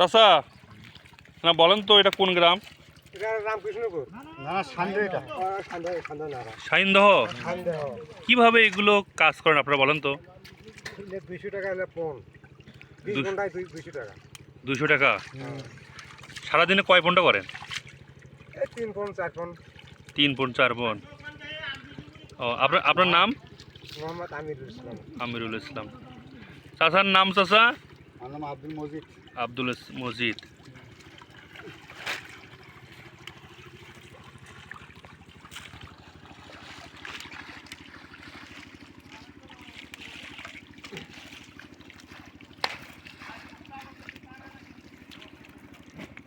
চাচা না বলেন তো এটা কোন গ্রাম? সাইনদহ? কীভাবে এগুলো কাজ করেন আপনারা বলেন তো? দুইশো টাকা হলে পন বিশ দুশ- টাকা। সারাদিনে কয় পনটা করেন? তিন পন চার পন তিন পন চার পন ও আপনার আপনার নাম? মোহাম্মদ আমিরুল ইসলাম। আমিরুল ইসলাম। চাচার নাম চাচা আমার আব্দুল মজিদ। আব্দুল মজিদ।